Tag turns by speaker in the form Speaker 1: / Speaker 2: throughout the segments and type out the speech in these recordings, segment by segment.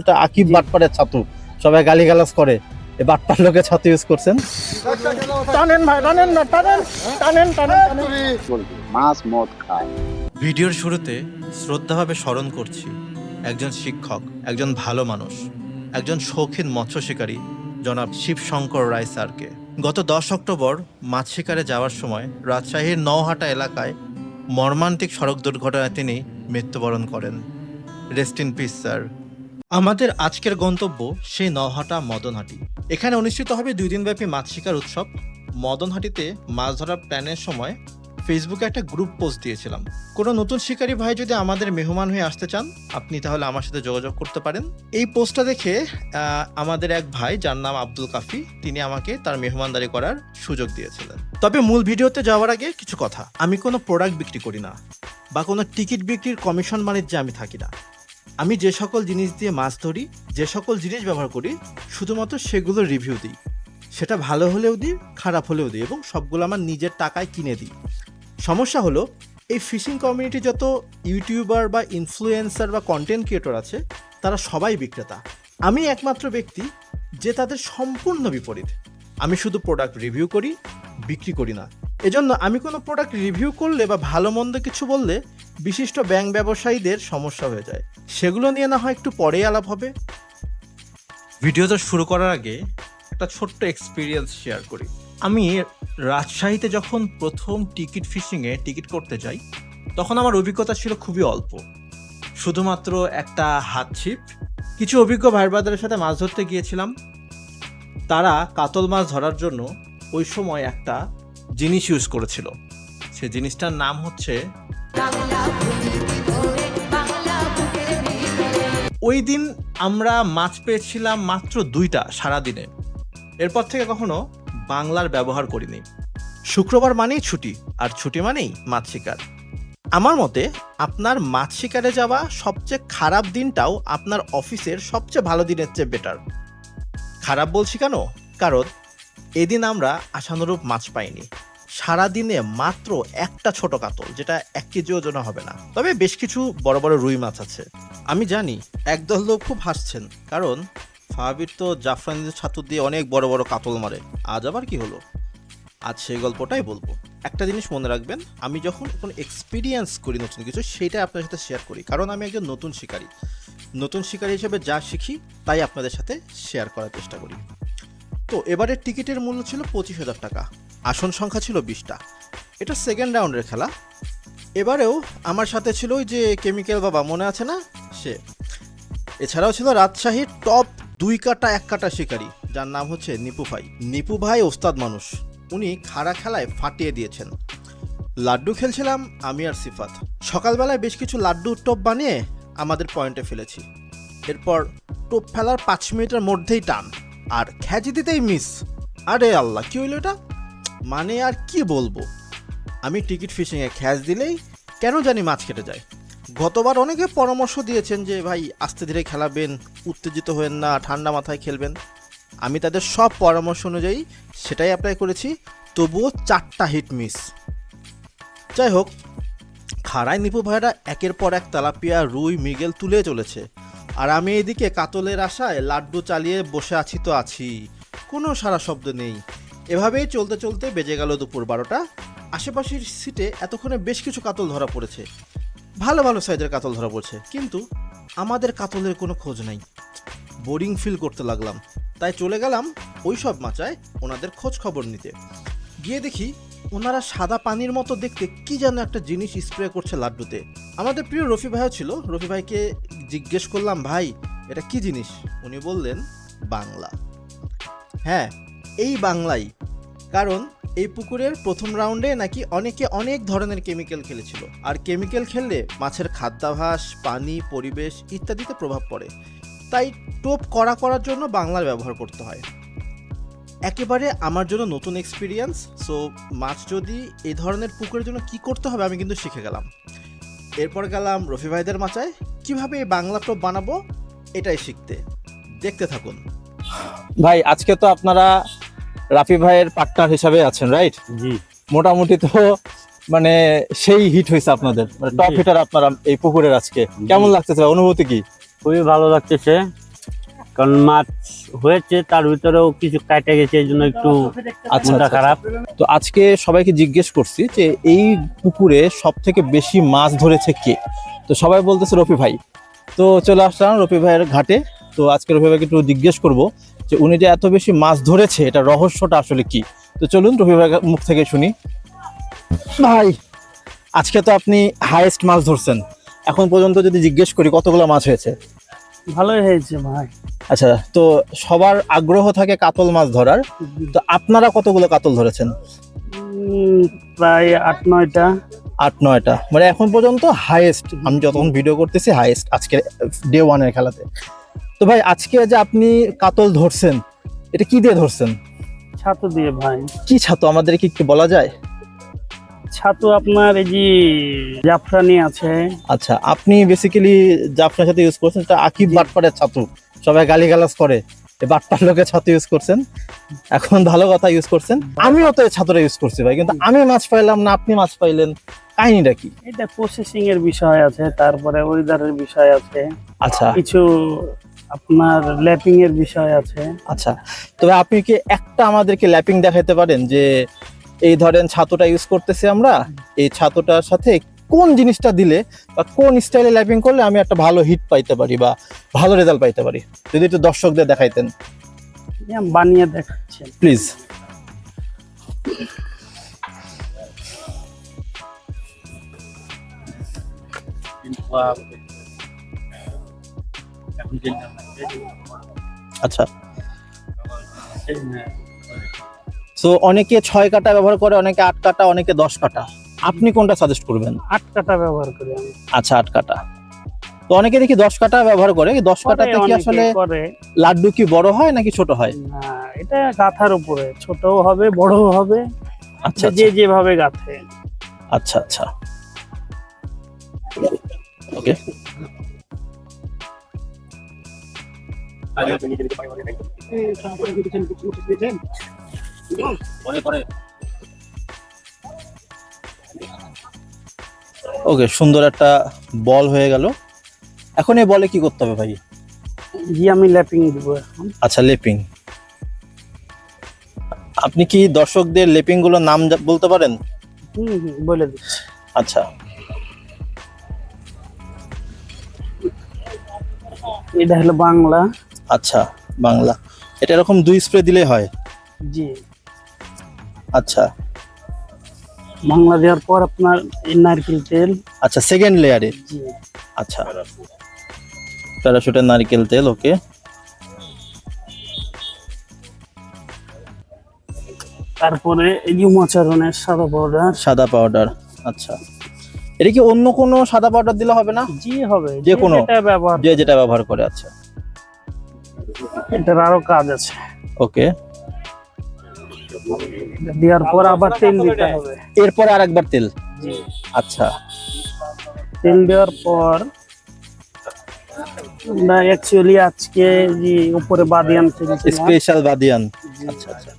Speaker 1: এটা আকিব বাটপাড়ের ছাতু সবাই গালিগালাজ করে। এই বাটপার লোকে ছাতু ইউজ করছেন। টানেন ভাই টানেন না টানেন টানেন টানেন টানেন।
Speaker 2: মাছ মদ খায়।
Speaker 3: ভিডিওর শুরুতে শ্রদ্ধাভাবে স্মরণ করছি একজন শিক্ষক একজন ভালো মানুষ একজন শৌখিন মৎস্য শিকারী জনাব শিবশঙ্কর রায় স্যারকে। গত দশ অক্টোবর মাছ শিকারে যাওয়ার সময় রাজশাহীর নওহাটা এলাকায় মর্মান্তিক সড়ক দুর্ঘটনায় তিনি মৃত্যুবরণ করেন। রেস্ট ইন পিস স্যার আমাদের আজকের গন্তব্য সেই নহাটা মদনহাটি। এখানে অনুষ্ঠিত হবে দুই দিনব্যাপী মাছ শিকার উৎসব। মদনহাটিতে মাছ ধরার প্ল্যানের সময় ফেসবুকে একটা গ্রুপ পোস্ট দিয়েছিলাম। কোনো নতুন শিকারী ভাই যদি আমাদের মেহমান হয়ে আসতে চান, আপনি তাহলে আমার সাথে যোগাযোগ করতে পারেন। এই পোস্টটা দেখে আমাদের এক ভাই যার নাম আব্দুল কাফি, তিনি আমাকে তার মেহমানদারি করার সুযোগ দিয়েছিলেন। তবে মূল ভিডিওতে যাওয়ার আগে কিছু কথা। আমি কোনো প্রোডাক্ট বিক্রি করি না, বা কোনো টিকিট বিক্রির কমিশন বাণিজ্যে আমি থাকি না। আমি যে সকল জিনিস দিয়ে মাছ ধরি, যে সকল জিনিস ব্যবহার করি, শুধুমাত্র সেগুলোর রিভিউ দিই। সেটা ভালো হলেও দিই, খারাপ হলেও দিই এবং সবগুলো আমার নিজের টাকায় কিনে দিই। সমস্যা হলো, এই ফিশিং কমিউনিটি যত ইউটিউবার বা ইনফ্লুয়েন্সার বা কন্টেন্ট ক্রিয়েটর আছে, তারা সবাই বিক্রেতা। আমি একমাত্র ব্যক্তি যে তাদের সম্পূর্ণ বিপরীত। আমি শুধু প্রোডাক্ট রিভিউ করি, বিক্রি করি না। এজন্য আমি কোনো প্রোডাক্ট রিভিউ করলে বা ভালো মন্দ কিছু বললে বিশিষ্ট ব্যাংক ব্যবসায়ীদের সমস্যা হয়ে যায়। সেগুলো নিয়ে না হয় একটু পরেই আলাপ হবে। ভিডিওটা শুরু করার আগে একটা ছোট্ট এক্সপিরিয়েন্স শেয়ার করি। আমি রাজশাহীতে যখন প্রথম টিকিট ফিশিংয়ে টিকিট করতে যাই, তখন আমার অভিজ্ঞতা ছিল খুবই অল্প। শুধুমাত্র একটা হাত ছিপ, কিছু অভিজ্ঞ ভাই ব্রাদারের সাথে মাছ ধরতে গিয়েছিলাম। তারা কাতল মাছ ধরার জন্য ওই সময় একটা জিনিস ইউজ করেছিল। সে জিনিসটার নাম হচ্ছে ওই দিন আমরা মাছ পেয়েছিলাম মাত্র দুইটা সারাদিনে। এরপর থেকে কখনো বাংলার ব্যবহার করিনি। শুক্রবার মানেই ছুটি, আর ছুটি মানেই মাছ শিকার। আমার মতে আপনার মাছ শিকারে যাওয়া সবচেয়ে খারাপ দিনটাও আপনার অফিসের সবচেয়ে ভালো দিনের চেয়ে বেটার খারাপ বলছি কেন? কারণ এদিন আমরা আশানুরূপ মাছ পাইনি। সারাদিনে মাত্র একটা ছোট কাতল, যেটা এক কেজি ওজন হবে না। তবে বেশ কিছু বড় বড় রুই মাছ আছে। আমি জানি একদল লোক খুব হাসছেন, কারণ ফাহাবির তো জাফরানিদের ছাত্র দিয়ে অনেক বড় বড় কাতল মারে। আজ আবার কি হলো? আজ সেই গল্পটাই বলব। একটা জিনিস মনে রাখবেন, আমি যখন কোনো এক্সপিরিয়েন্স করি নতুন কিছু সেটাই আপনার সাথে শেয়ার করি। কারণ আমি একজন নতুন শিকারী। নতুন শিকারী হিসেবে যা শিখি, তাই আপনাদের সাথে শেয়ার করার চেষ্টা করি। তো এবারের টিকিটের মূল্য ছিল পঁচিশ হাজার টাকা। আসন সংখ্যা ছিল বিশটা। এটা সেকেন্ড রাউন্ডের খেলা। এবারেও আমার সাথে ছিল ওই যে কেমিক্যাল বাবা, মনে আছে না? সে। এছাড়াও ছিল রাজশাহীর টপ দুই কাটা, এক কাটা শিকারী, যার নাম হচ্ছে নিপু ভাই। নিপু ভাই ওস্তাদ মানুষ। উনি খাড়া খেলায় ফাটিয়ে দিয়েছেন। লাড্ডু খেলছিলাম আমি আর সিফাত। সকালবেলায় বেশ কিছু লাড্ডু টপ বানিয়ে আমাদের পয়েন্টে ফেলেছি। এরপর টোপ ফেলার পাঁচ মিনিটের মধ্যেই টান। আর খ্যাচি দিতেই মিস আরে আল্লাহ, কি হইল এটা? মানে আর কি বলব? আমি টিকিট ফিশিংয়ে খ্যাচ দিলেই কেন জানি মাছ কেটে যায়। গতবার অনেকে পরামর্শ দিয়েছেন যে, ভাই, আস্তে ধীরে খেলাবেন, উত্তেজিত হবেন না, ঠান্ডা মাথায় খেলবেন। আমি তাদের সব পরামর্শ অনুযায়ী সেটাই অ্যাপ্লাই করেছি, তবুও চারটা হিট মিস যাই হোক, খাড়ায় নিপু ভাইরা একের পর এক তেলাপিয়া রুই মৃগেল তুলে চলেছে। আর আমি এদিকে কাতলের আশায় লাড্ডু চালিয়ে বসে আছি তো আছি। কোনো সারা শব্দ নেই। এভাবেই চলতে চলতে বেজে গেল দুপুর বারোটা। আশেপাশের সিটে এতক্ষণে বেশ কিছু কাতল ধরা পড়েছে। ভালো ভালো সাইজের কাতল ধরা পড়ছে, কিন্তু আমাদের কাতলের কোনো খোঁজ নাই। বোরিং ফিল করতে লাগলাম। তাই চলে গেলাম ওই সব মাচায় ওনাদের খোঁজ খবর নিতে। গিয়ে দেখি ওনারা সাদা পানির মতো দেখতে কি যেন একটা জিনিস স্প্রে করছে লাড্ডুতে। আমাদের প্রিয় রফি ভাইও ছিল। রফি ভাইকে জিজ্ঞেস করলাম, ভাই, এটা কি জিনিস? উনি বললেন, বাংলা। হ্যাঁ এই বাংলাই। কারণ এই পুকুরের প্রথম রাউন্ডে নাকি অনেকে অনেক ধরনের কেমিক্যাল খেলেছিল। আর কেমিক্যাল খেললে মাছের খাদ্যাভাস, পানি, পরিবেশ ইত্যাদিতে প্রভাব পড়ে। তাই টোপ করা করার জন্য বাংলার ব্যবহার করতে হয়। একেবারে আমার জন্য নতুন এক্সপিরিয়েন্স সো মাছ যদি এই ধরনের পুকুরের জন্য কি করতে হবে আমি কিন্তু শিখে গেলাম। এরপর গেলাম রফি ভাইদের মাচায়। কীভাবে বাংলা টপ বানাবো এটাই শিখতে। দেখতে থাকুন।
Speaker 1: ভাই আজকে তো আপনারা রাফি ভাইয়ের পার্টনার হিসাবে আছেন রাইট
Speaker 4: জি।
Speaker 1: মোটামুটি তো মানে সেই হিট হয়েছে আপনাদের। মানে টপ হিটার আপনারা এই পুকুরের আজকে। কেমন লাগতেছে অনুভূতি কি?
Speaker 4: খুবই ভালো লাগতেছে। কারণ মাছ হয়েছে তার ভিতরেও কিছু কাটে গেছে এই জন্য একটু
Speaker 3: আচ্ছা, আচ্ছা।
Speaker 4: খারাপ।
Speaker 3: তো আজকে সবাইকে জিজ্ঞেস করছি যে এই পুকুরে সব থেকে বেশি মাছ ধরেছে কে? তো সবাই বলতেছে রফি ভাই। তো চলে আসলাম রফি ভাইয়ের ঘাটে। তো আজকে রফি ভাইকে একটু জিজ্ঞেস করব যে উনি যে এত বেশি মাছ ধরেছে এটা রহস্যটা আসলে কি? তো চলুন রফি ভাইয়ের মুখ থেকে শুনি। ভাই। আজকে তো আপনি হাইয়েস্ট মাছ ধরছেন। এখন পর্যন্ত যদি জিজ্ঞেস করি কতগুলো মাছ হয়েছে?
Speaker 5: ভালোই হয়েছে ভাই।
Speaker 3: আচ্ছা তো সবার আগ্রহ থাকে কাতল মাছ ধরার। তো আপনারা কতগুলো কাতল ধরেছেন?
Speaker 5: প্রায় আট নয়টা।
Speaker 3: আট নয়টা। মানে এখন পর্যন্ত হাইয়েস্ট আমি যতক্ষণ ভিডিও করতেছি হাইয়েস্ট আজকে ডে ওয়ানের খেলাতে। তো ভাই আজকে যে আপনি কাতল ধরছেন এটা কি দিয়ে ধরছেন?
Speaker 5: ছাতু দিয়ে ভাই।
Speaker 3: কি ছাতু? আমাদের কি একটু বলা যায়?
Speaker 5: ছাতু আপনার এই যে জাফরানি আছে।
Speaker 3: আচ্ছা আপনি বেসিক্যালি জাফরার সাথে ইউজ করছেন এটা আকিব বাটপাড়ের ছাতু। সবাই গালিগালাজ করে। বাটপার লোকে ছাতু ইউজ করছেন। এখন ভালো কথা ইউজ করছেন। আমিও তো ছাতুটা ইউজ করছি ভাই কিন্তু আমি মাছ পাইলাম না আপনি মাছ পাইলেন। কাহিনীটা কি?
Speaker 5: এটা প্রসেসিং এর বিষয় আছে তারপরে ওয়েদারের বিষয় আছে।
Speaker 3: আচ্ছা।
Speaker 5: কিছু আপনার ল্যাপিং এর বিষয় আছে।
Speaker 3: আচ্ছা। তবে আপনি কি একটা আমাদেরকে ল্যাপিং দেখাইতে পারেন যে এই ধরেন ছাতুটা ইউজ করতেছি আমরা এই ছাতুটার সাথে কোন জিনিসটা দিলে বা কোন স্টাইলে ল্যাপিং করলে আমি একটা ভালো হিট পাইতে পারি বা ভালো রেজাল্ট পাইতে পারি? যদি একটু দর্শকদের দেখাইতেন।
Speaker 5: বানিয়ে দেখাচ্ছি।
Speaker 3: প্লিজ আচ্ছা। সো অনেকে ছয় কাটা ব্যবহার করে অনেকে আট কাটা অনেকে দশ কাটা। আপনি কোনটা সাজেস্ট করবেন?
Speaker 5: আট কাটা ব্যবহার করি আমি।
Speaker 3: আচ্ছা আট কাটা। তো অনেকে দেখি দশ কাটা ব্যবহার করে দশ কাটাতে কি আসলে লাড্ডু কি বড় হয় নাকি ছোট হয়?
Speaker 5: না এটা গাথার উপরে। ছোটও হবে বড়ও হবে।
Speaker 3: আচ্ছা
Speaker 5: যে যেভাবে গাথে।
Speaker 3: আচ্ছা আচ্ছা। ওকে। ওকে সুন্দর একটা বল হয়ে গেল। এখন এই বলে কি করতে হবে ভাই?
Speaker 5: জি আমি ল্যাপিং দিব এখন।
Speaker 3: আচ্ছা লেপিং। আপনি কি দর্শকদের লেপিংগুলোর নাম জা- বলতে পারেন?
Speaker 5: হুম হুম বলে দিচ্ছি।
Speaker 3: আচ্ছা।
Speaker 5: এটা হলো বাংলা।
Speaker 3: আচ্ছা বাংলা। এটা এরকম দুই স্প্রে দিলে হয়?
Speaker 5: জি।
Speaker 3: আচ্ছা।
Speaker 5: বাংলা দেওয়ার পর আপনার নারকেল তেল।
Speaker 3: আচ্ছা সেকেন্ড লেয়ারে আচ্ছা। প্যারাশুটের নারকেল তেল ওকে।
Speaker 5: তারপরে এই সাদা পাউডার
Speaker 3: সাদা পাউডার আচ্ছা। এটা কি অন্য কোনো সাদা পাউডার দিলে হবে না?
Speaker 5: জি হবে।
Speaker 3: যে কোনো?
Speaker 5: ব্যবহার
Speaker 3: যে যেটা ব্যবহার করে আচ্ছা।
Speaker 5: এটার আরও কাজ আছে।
Speaker 3: ওকে।
Speaker 5: দেওয়ার পর আবার তেল দিতে হবে।
Speaker 3: এরপরে আরেকবার তেল? আচ্ছা।
Speaker 5: তেল দেওয়ার পর আমরা অ্যাকচুয়ালি আজকে যে উপরে বাদিয়ান
Speaker 3: স্পেশাল বাদিয়ান। আচ্ছা আচ্ছা।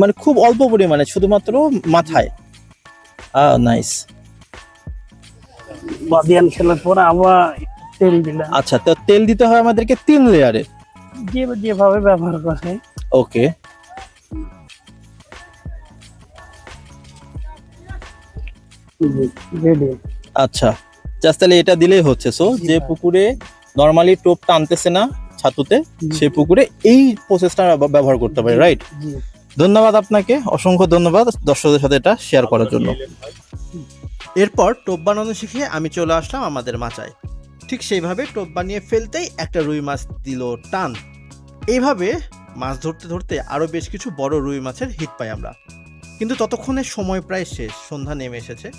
Speaker 3: মানে খুব অল্প পরিমাণে শুধুমাত্র মাথায়। নাইস
Speaker 5: বাদিয়ান খেলার পর আবার তেল দিলাম।
Speaker 3: আচ্ছা তো তেল দিতে হয় আমাদেরকে তিন লেয়ারে
Speaker 5: যে যেভাবে ব্যবহার করে।
Speaker 3: ওকে আচ্ছা জাস্ট তাহলে এটা দিলেই হচ্ছে। সো যে পুকুরে নর্মালি টোপ টানতেছে না ছাতুতে সেই পুকুরে এই প্রসেসটা ব্যবহার করতে পারে রাইট ধন্যবাদ আপনাকে অসংখ্য ধন্যবাদ দর্শকদের সাথে এটা শেয়ার করার জন্য।
Speaker 6: এরপর টোপ বানানো শিখে আমি চলে আসলাম আমাদের মাচায়। ঠিক সেইভাবে টোপ বানিয়ে ফেলতেই একটা রুই মাছ দিল টান। এইভাবে মাছ ধরতে ধরতে আরও বেশ কিছু বড় রুই মাছের হিট পাই আমরা। কিন্তু ততক্ষণে সময় প্রায় শেষ, সন্ধ্যা নেমে এসেছে।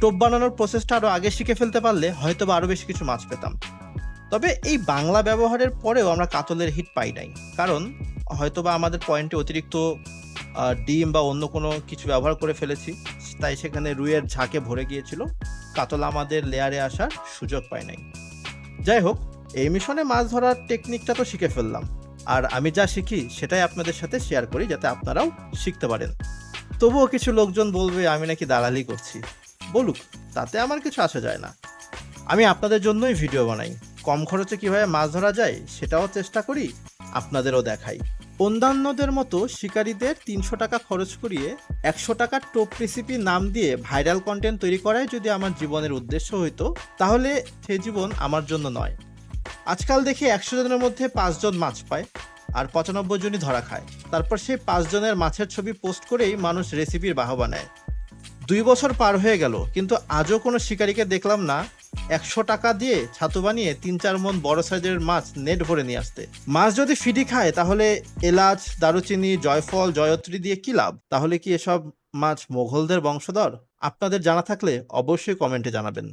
Speaker 6: টোপ বানানোর প্রসেসটা আরও আগে শিখে ফেলতে পারলে হয়তো বা আরও বেশি কিছু মাছ পেতাম। তবে এই বাংলা ব্যবহারের পরেও আমরা কাতলের হিট পাই নাই। কারণ হয়তোবা আমাদের পয়েন্টে অতিরিক্ত ডিম বা অন্য কোনো কিছু ব্যবহার করে ফেলেছি, তাই সেখানে রুইয়ের ঝাঁকে ভরে গিয়েছিল। কাতল আমাদের লেয়ারে আসার সুযোগ পায় নাই। যাই হোক, এই মিশনে মাছ ধরার টেকনিকটা তো শিখে ফেললাম। আর আমি যা শিখি সেটাই আপনাদের সাথে শেয়ার করি যাতে আপনারাও শিখতে পারেন। তবুও কিছু লোকজন বলবে, আমি নাকি দালালি করছি। বলুক, তাতে আমার কিছু আসা যায় না। আমি আপনাদের জন্যই ভিডিও বানাই।
Speaker 3: কম খরচে কীভাবে মাছ ধরা যায়, সেটাও চেষ্টা করি, আপনাদেরও দেখাই। অন্যান্যদের মতো শিকারীদের তিনশো টাকা খরচ করিয়ে একশো টাকার টোপ রেসিপি নাম দিয়ে ভাইরাল কন্টেন্ট তৈরি করাই যদি আমার জীবনের উদ্দেশ্য হইতো, তাহলে সে জীবন আমার জন্য নয়। আজকাল দেখি একশো জনের মধ্যে পাঁচজন মাছ পায়। আর পঁচানব্বই জনই ধরা খায়। তারপর সেই পাঁচজনের মাছের ছবি পোস্ট করেই মানুষ রেসিপির বাহবা নেয়। দুই বছর পার হয়ে গেল, কিন্তু আজও কোনো শিকারীকে দেখলাম না। একশো টাকা দিয়ে ছাতু বানিয়ে তিন চার মন বড় সাইজের মাছ নেট ভরে নিয়ে আসতে। মাছ যদি ফিডি খায়, তাহলে এলাচ, দারুচিনি, জয়ফল, জয়ত্রী দিয়ে কি লাভ? তাহলে কি এসব মাছ মোঘলদের বংশধর? আপনাদের জানা থাকলে অবশ্যই কমেন্টে জানাবেন।